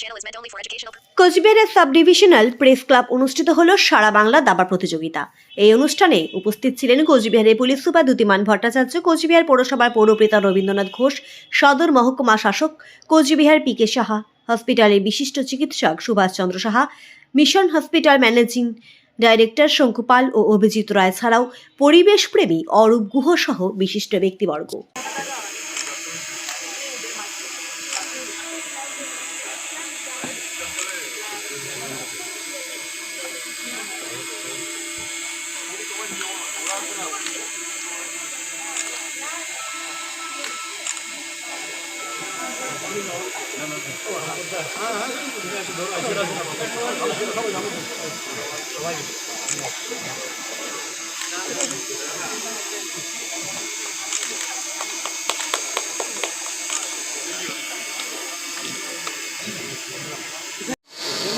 channel. কোচবিহারের sub divisional press club অনুষ্ঠিত হল সারা বাংলা দাবা প্রতিযোগিতা এই অনুষ্ঠানে উপস্থিত ছিলেন কোচবিহারের পুলিশ সুপার দ্যুতিমান ভট্টাচার্য, কোচবিহার পৌরসভার পৌরপ্রেতা রবীন্দ্রনাথ ঘোষ, সদর মহকুমা শাসক কোচবিহার পি কে সাহা, হসপিটালের বিশিষ্ট চিকিৎসক Subhashchandra Saha, mission hospital managing director Shankupal ও অভিজিৎ রায় ছাড়াও পরিবেশপ্রেমী অরূপ গুহ সহ বিশিষ্ট ব্যক্তিবর্গ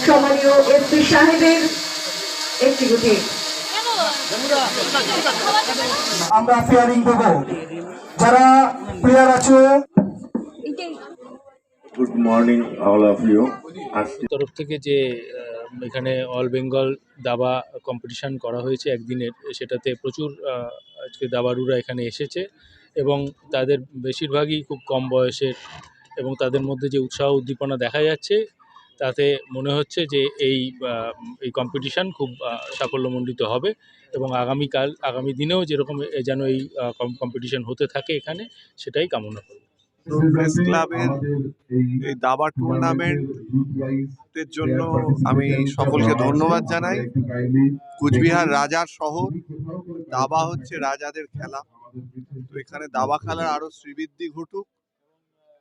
সম্মানীয় এসপি সাহেবের এক্সিকিউটিভ আমরা ফেয়ারিং দেব। যারা প্লেয়ার আছে মর্নিং অল অফ ইউ। তরফ থেকে যে এখানে অল বেঙ্গল দাবা কম্পিটিশন করা হয়েছে একদিনের, সেটাতে প্রচুর আজকে দাবারুরা এখানে এসেছে এবং তাদের বেশিরভাগই খুব কম বয়সের এবং তাদের মধ্যে যে উৎসাহ উদ্দীপনা দেখা যাচ্ছে, তাতে মনে হচ্ছে যে এই এই কম্পিটিশন খুব সাফল্যমণ্ডিত হবে এবং আগামীকাল, আগামী দিনেও যেরকম যেন এই কম্পিটিশন হতে থাকে এখানে, সেটাই কামনা করি প্রেস ক্লাবের এই দাবা টুর্নামেন্টের জন্য আমি সকলকে ধন্যবাদ জানাই। কুচবিহার রাজার শহর দাবা হচ্ছে রাজাদের খেলা। তো এখানে দাবা খেলার আরও শ্রীবৃদ্ধি ঘটুক।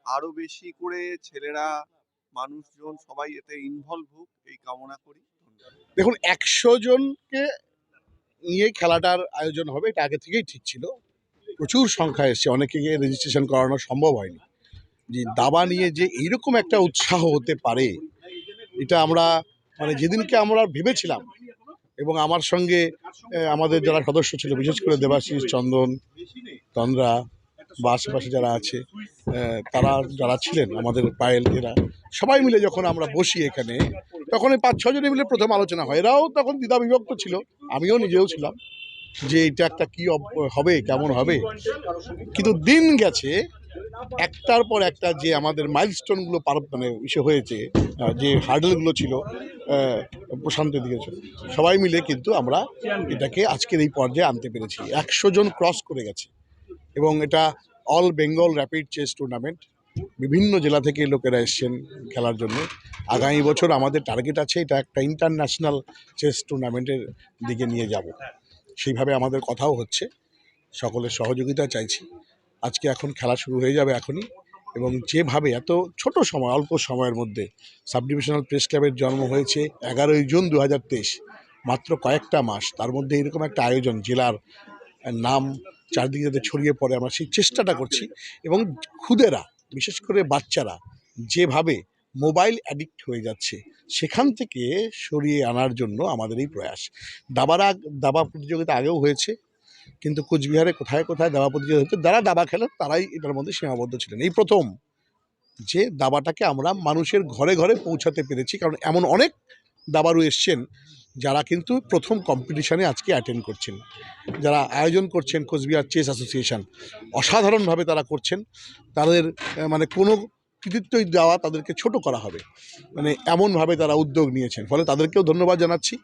আরও বেশি করে ছেলেরা মানুষজন সবাই এতে ইনভলভ হোক এই কামনা করি। দেখুন একশো জনকে নিয়ে খেলাটার আয়োজন হবে এটা আগে থেকেই ঠিক ছিল। প্রচুর সংখ্যা এসছে। অনেকে রেজিস্ট্রেশন করানো সম্ভব হয়নি। যে দাবা নিয়ে যে এইরকম একটা উৎসাহ হতে পারে, এটা আমরা মানে যেদিনকে আমরা ভেবেছিলাম এবং আমার সঙ্গে আমাদের যারা সদস্য ছিল, বিশেষ করে দেবাশিস, চন্দন, তন্দ্রা বা আশেপাশে যারা আছে তারা যারা ছিলেন, আমাদের পায়েল এরা, সবাই মিলে যখন আমরা বসি এখানে, তখন এই পাঁচ ছজনে মিলে প্রথম আলোচনা হয়। এরাও তখন দ্বিধা বিভক্ত ছিল, আমিও নিজেও ছিলাম। যে এটা একটা কি হবে কেমন হবে। কিন্তু দিন গেছে একটার পর একটা যে আমাদের মাইলস্টোনগুলো পার মানে ইসে হয়েছে যে হার্ডেলগুলো ছিল প্রশান্তের দিকে ছিল, সবাই মিলে কিন্তু আমরা এটাকে আজকের এই পর্যায়ে আনতে পেরেছি। একশো জন ক্রস করে গেছে। এবং এটা all Bengal rapid chess tournament বিভিন্ন জেলা থেকে লোকেরা এসছেন খেলার জন্য। আগামী বছর আমাদের টার্গেট আছে এটা একটা ইন্টারন্যাশনাল চেস টুর্নামেন্টের দিকে নিয়ে যাব। সেইভাবে আমাদের কথাও হচ্ছে। সকলের সহযোগিতা চাইছি। আজকে এখন খেলা শুরু হয়ে যাবে এখনই এবং যেভাবে এত ছোট সময়, অল্প সময়ের মধ্যে সাব ডিভিশনাল প্রেস ক্লাবের জন্ম হয়েছে এগারোই জুন দু হাজার তেইশ, মাত্র কয়েকটা মাস, তার মধ্যে এরকম একটা আয়োজন জেলার নাম চারদিকে যাতে ছড়িয়ে পড়ে, আমরা সেই চেষ্টাটা করছি এবং খুদেরা, বিশেষ করে বাচ্চারা, যেভাবে মোবাইল অ্যাডিক্ট হয়ে যাচ্ছে। সেখান থেকে সরিয়ে আনার জন্য আমাদের এই প্রয়াস। দাবারা দাবা প্রতিযোগিতা আগেও হয়েছে, কিন্তু কোচবিহারে কোথায় কোথায় দাবা প্রতিযোগিতা হচ্ছে যারা দাবা খেলেন তারাই এটার মধ্যে সীমাবদ্ধ ছিলেন। এই প্রথম যে দাবাটাকে আমরা মানুষের ঘরে ঘরে পৌঁছাতে পেরেছি, কারণ এমন অনেক দাবারু এসছেন যারা কিন্তু প্রথম কম্পিটিশানে আজকে অ্যাটেন্ড করছেন। যারা আয়োজন করছেন কোচবিহার চেস অ্যাসোসিয়েশন অসাধারণভাবে তারা করছেন। তাদের মানে কোনো কৃতিত্বই দেওয়া তাদেরকে ছোট করা হবে। মানে এমনভাবে তারা উদ্যোগ নিয়েছেন। ফলে তাদেরকেও ধন্যবাদ জানাচ্ছি।